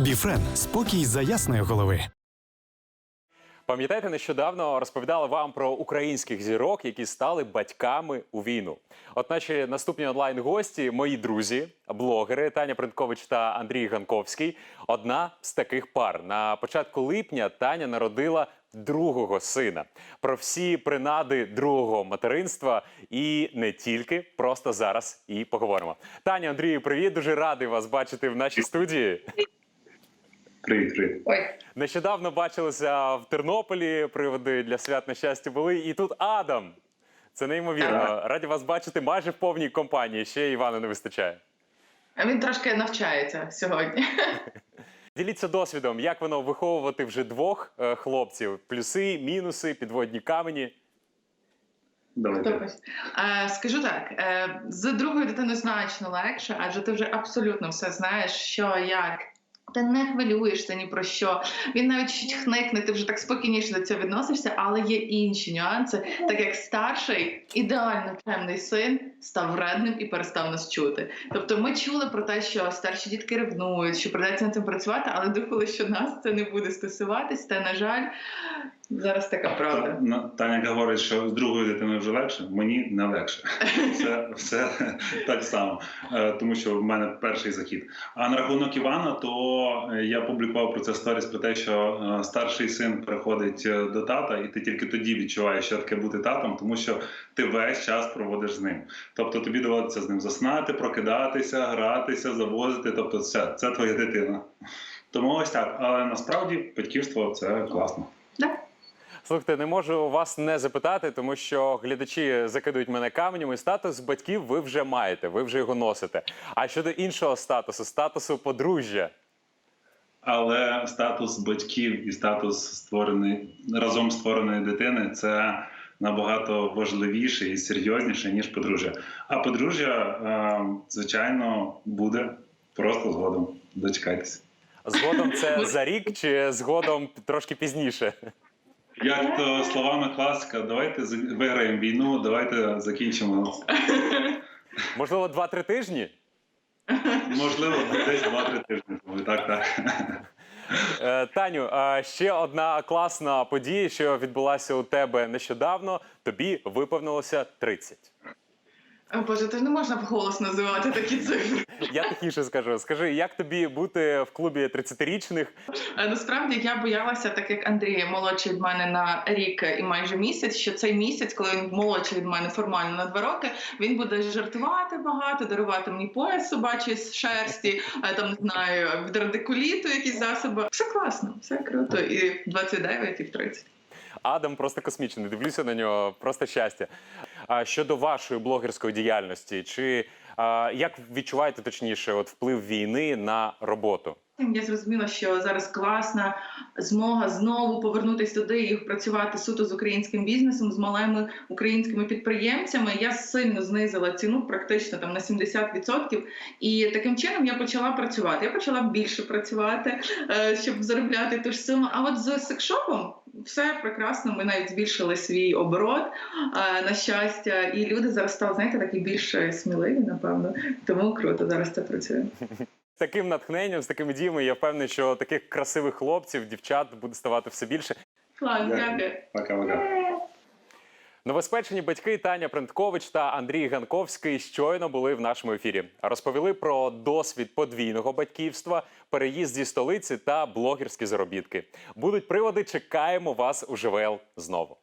Біфрен спокій за ясної голови. Пам'ятаєте, нещодавно розповідали вам про українських зірок, які стали батьками у війну. От наші наступні онлайн-гості, мої друзі, блогери Таня Принткович та Андрій Ганковський. Одна з таких пар. На початку липня Таня народила другого сина. Про всі принади другого материнства і не тільки. Просто зараз і поговоримо. Таня, Андрію, привіт! Дуже радий вас бачити в нашій студії. Привіт, привіт. Ой, Нещодавно бачилися в Тернополі. Приводи для свят на щастя були. І тут Адам. Це неймовірно. Раді вас бачити майже в повній компанії. Ще Івана не вистачає. а він трошки навчається сьогодні. Діліться досвідом, як воно виховувати вже двох е, хлопців: плюси, мінуси, підводні камені. Давайте. Тобто, е, скажу так: е, з другою дитиною значно легше, адже ти вже абсолютно все знаєш, що як. Ти не хвилюєшся ні про що. Він навіть чуть хникне, ти вже так спокійніше до цього відносишся, але є інші нюанси, так як старший, ідеально темний син став вредним і перестав нас чути. Тобто ми чули про те, що старші дітки ревнують, що придеться над цим працювати, але думали, що нас це не буде стосуватись. Та на жаль, зараз така правда. Та- на- Таня говорить, що з другою дитиною вже легше, мені не легше. Все, все так само, Е, тому що в мене перший захід. А на рахунок Івана, то е, я публікував про це сторіс про те, що е, старший син приходить до тата, і ти тільки тоді відчуваєш, що таке бути татом, тому що ти весь час проводиш з ним. Тобто тобі доводиться з ним заснати, прокидатися, гратися, завозити. Тобто, це, це твоя дитина. Тому ось так. Але насправді батьківство це класно. Да? Слухайте, не можу вас не запитати, тому що глядачі закидують мене каменем. І статус батьків ви вже маєте, ви вже його носите. А щодо іншого статусу, статусу подружжя. Але статус батьків і статус створений разом створеної дитини це набагато важливіше і серйозніше ніж подружжя. А подружжя, е, звичайно, буде просто згодом. Дочекайтеся. Згодом це за рік чи згодом трошки пізніше? Як то словами класика, давайте виграємо війну, давайте закінчимо. Можливо, два-три тижні? Можливо, десь два-три тижні. Так, так. Е, Таню, а ще одна класна подія, що відбулася у тебе нещодавно. Тобі виповнилося 30. О, Боже, то ж не можна вголос називати такі цифри. Я тихіше скажу. Скажи, як тобі бути в клубі 30-річних? Е, Насправді я боялася, так як Андрій молодший від мене на рік і майже місяць, що цей місяць, коли він молодший від мене формально на два роки, він буде жартувати багато, дарувати мені пояс собачий з шерсті, е, там не знаю, від радикуліту якісь засоби. Все класно, все круто. І в 29, і в 30. Адам просто космічний. Дивлюся на нього, просто щастя. А щодо вашої блогерської діяльності, чи а, як відчуваєте точніше от вплив війни на роботу? Я зрозуміла, що зараз класна змога знову повернутися туди і працювати суто з українським бізнесом, з малими українськими підприємцями. Я сильно знизила ціну, практично там на 70%. І таким чином я почала працювати. Я почала більше працювати, е, щоб заробляти ту ж суму. А от з секшопом все прекрасно. Ми навіть збільшили свій оборот на щастя, і люди зараз стали знаєте такі більш сміливі, напевно. Тому круто зараз це працює. З таким натхненням, з такими діями, я впевнений, що таких красивих хлопців, дівчат буде ставати все більше. Клас, дякую. Пока-пока. Новоспечені батьки Таня Принткович та Андрій Ганковський щойно були в нашому ефірі. Розповіли про досвід подвійного батьківства, переїзд зі столиці та блогерські заробітки. Будуть приводи. Чекаємо вас у ЖВЛ знову.